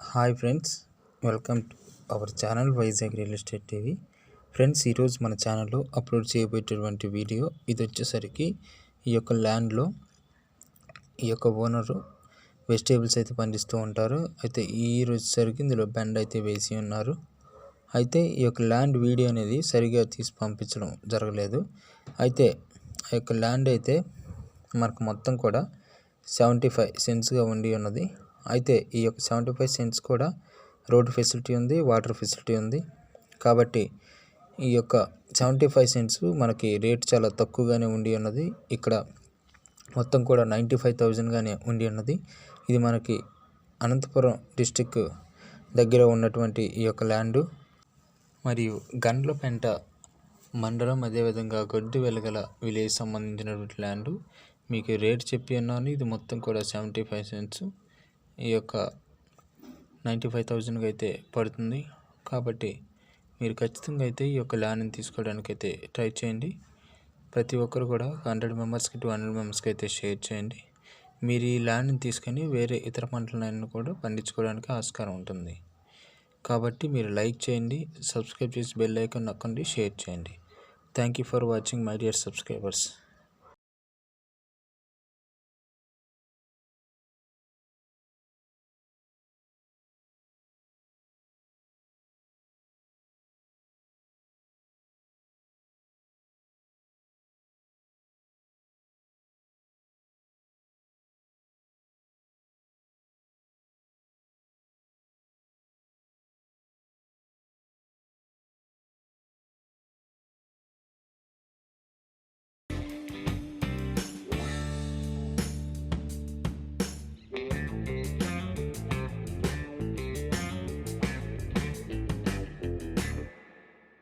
Hi friends welcome to our channel Vizag real estate TV. Friends ఈరోజు మన ఛానల్లో upload చేయబోయేటటువంటి video ఇది వచ్చేసరికి ఈ యొక్క ల్యాండ్లో ఈ యొక్క ఓనరు వెజిటేబుల్స్ అయితే పండిస్తూ ఉంటారు. అయితే ఈ సరికి ఇందులో బెండ్ అయితే వేసి ఉన్నారు. అయితే ఈ యొక్క ల్యాండ్ వీడియో అనేది సరిగా తీసి పంపించడం జరగలేదు. అయితే ఆ యొక్క ల్యాండ్ అయితే మనకు మొత్తం కూడా సెవెంటీ ఫైవ్ సెంట్స్గా ఉండి ఉన్నది. అయితే ఈ యొక్క సెవెంటీ ఫైవ్ సెంట్స్ కూడా రోడ్డు ఫెసిలిటీ ఉంది వాటర్ ఫెసిలిటీ ఉంది. కాబట్టి ఈ యొక్క సెవెంటీ ఫైవ్ సెంట్స్ మనకి రేట్ చాలా తక్కువగానే ఉండి ఉన్నది. ఇక్కడ మొత్తం కూడా నైంటీ ఫైవ్ థౌజండ్గానే ఉండి ఉన్నది. ఇది మనకి అనంతపురం డిస్టిక్ దగ్గర ఉన్నటువంటి ఈ యొక్క ల్యాండు. మరియు గండ్లపెంట మండలం అదేవిధంగా గొడ్డు వెలగల విలేజ్ సంబంధించినటువంటి ల్యాండు. మీకు రేట్ చెప్పి ఉన్నాను. ఇది మొత్తం కూడా సెవెంటీ ఫైవ్ సెంట్స్. ఈ యొక్క నైంటీ ఫైవ్ థౌజండ్కి అయితే పడుతుంది. కాబట్టి మీరు ఖచ్చితంగా అయితే ఈ యొక్క ల్యాండ్ని తీసుకోవడానికి అయితే ట్రై చేయండి. ప్రతి ఒక్కరు కూడా హండ్రెడ్ మెంబర్స్కి టూ హండ్రెడ్ మెంబర్స్కి అయితే షేర్ చేయండి. మీరు ఈ ల్యాండ్ని తీసుకొని వేరే ఇతర పంటలను కూడా పండించుకోవడానికి ఆస్కారం ఉంటుంది. కాబట్టి మీరు లైక్ చేయండి సబ్స్క్రైబ్ చేసి బెల్ ఐకాన్ నొక్కండి షేర్ చేయండి. Thank you for watching my dear subscribers.